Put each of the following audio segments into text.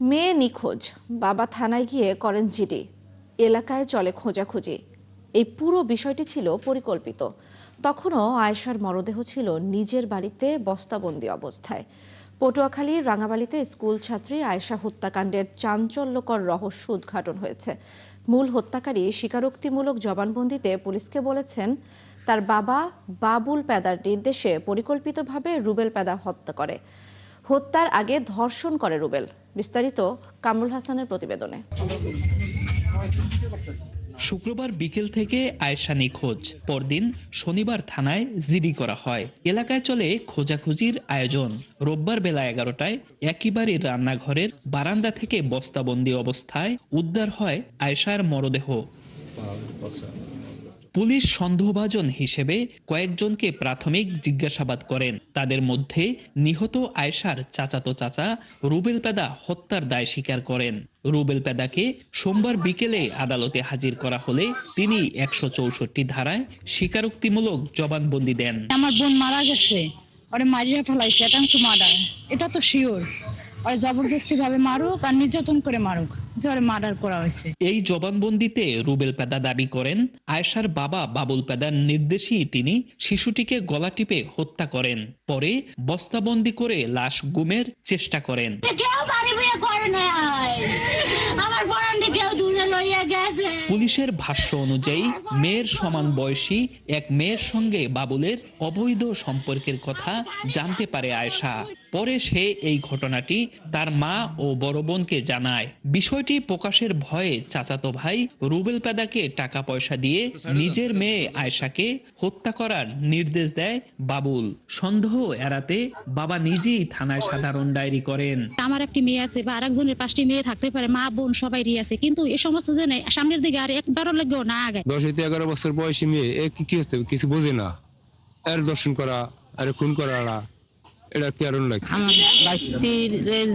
মেয়ে নিখোঁজ। বাবা থানায় গিয়ে করেন জিডি। এলাকায় চলে খোঁজাখুঁজি। এই পুরো বিষয়টি ছিল পরিকল্পিত। তখনও আয়েশার মরদেহ ছিল নিজের বাড়িতে বস্তাবন্দি অবস্থায়। পটুয়াখালীর রাঙাবালিতে স্কুল ছাত্রী আয়েশা হত্যাকাণ্ডের চাঞ্চল্যকর রহস্য উদ্ঘাটন হয়েছে। মূল হত্যাকারী স্বীকারোক্তিমূলক জবানবন্দিতে পুলিশকে বলেছেন, তার বাবা বাবুল পেদার নির্দেশে পরিকল্পিতভাবে রুবেল পেদা হত্যা করে। হত্যার আগে ধর্ষণ করে রুবেল। বিস্তারিত কামরুল হাসানের প্রতিবেদনে। শুক্রবার বিকেল থেকে আয়েশা নিখোঁজ। পরদিন শনিবার থানায় জিডি করা হয়। এলাকায় চলে খোঁজাখুঁজির আয়োজন। রোববার বেলা এগারোটায় একই বাড়ির রান্নাঘরের বারান্দা থেকে বস্তাবন্দি অবস্থায় উদ্ধার হয় আয়েশার মরদেহ। পুলিশ সন্দেহভাজন হিসেবে কয়েকজনকে প্রাথমিক জিজ্ঞাসাবাদ করেন। তাদের মধ্যে নিহত আয়েশার চাচাতো চাচা রুবেল পেদা হত্যার দায় স্বীকার করেন। রুবেল পেদাকে সোমবার বিকেলে আদালতে হাজির করা হলে তিনি একশো চৌষট্টি ধারায় স্বীকারোক্তিমূলক জবানবন্দি দেন। আমার বোন মারা গেছে, ওরে মারিয়া ফেলাইছে, এটা তো মার্ডার, এটা তো শিওর ওরে জবরদস্তি ভাবে মারুক আর নির্যাতন করে মারুক। যে ওরে মার্ডার করা হয়েছে। এই জবানবন্দিতে রুবেল পেদা দাবি করেন আয়েশার বাবা বাবুল পেদার নির্দেশেই তিনি শিশুটিকে গলা টিপে হত্যা করেন পরে বস্তাবন্দি করে লাশ গুমের চেষ্টা করেন। কেউ বাড়ি বিয়ে করে নাই। আমার কেউ লইয়া গেছে। পুলিশের ভাষ্য অনুযায়ী মেয়ের সমান বয়সী এক মেয়ের সঙ্গে বাবুলের অবৈধ সম্পর্কের কথা জানতে পারে আয়েশা। পরে সে এই ঘটনাটি তার মা ও বড় বোনকে জানায়। বিষয়টি প্রকাশের ভয়ে চাচাতো ভাই রুবেল পেদাকে টাকা পয়সা দিয়ে নিজের মেয়ে আয়েশাকে হত্যা করার নির্দেশ দেয় বাবুল। সন্দেহ এড়াতে বাবা নিজেই থানায় সাধারণ ডায়েরি করেন। আমার একটি মেয়ে আছে বা আরেকজনের পাঁচটি মেয়ে থাকতে পারে মা বোন সবাই আছে। কিন্তু এই সমস্ত জেনে সামনের দিকে আর একবারও লাগেও না আগে। দশ হইতে এগারো বছর বয়সী মেয়ে এ কি কি হচ্ছে? কিছু বোঝে না। এর দর্শন করা আর খুন করা এটা কেরণ লাগে?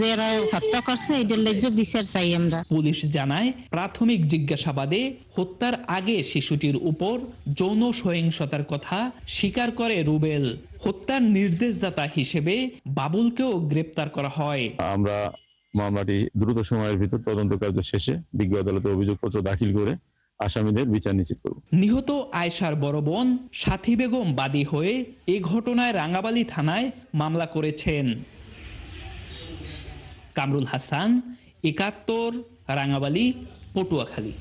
যারা হত্যা করছে এটার লেজ্জ বিচার চাই আমরা। পুলিশ জানায় প্রাথমিক জিজ্ঞাসাবাদে হত্যার আগে শিশুটির উপর যৌন সহিংসতার কথা স্বীকার করে রুবেল। হত্যার নির্দেশদাতা হিসেবে বাবুলকেও গ্রেপ্তার করা হয়। আমরা মামলাটি দ্রুত সময়ের ভিতর তদন্ত কার্য শেষে বিজ্ঞ আদালতে অভিযোগপত্র দাখিল করে আসামিদের বিচার নিশ্চিত করব। নিহত আয়সার বড় বোন সাথী বেগম বাদী হয়ে এ ঘটনায় রাঙ্গাবালি থানায় মামলা করেছেন। কামরুল হাসান, একাত্তর, রাঙ্গাবালি, পটুয়াখালী।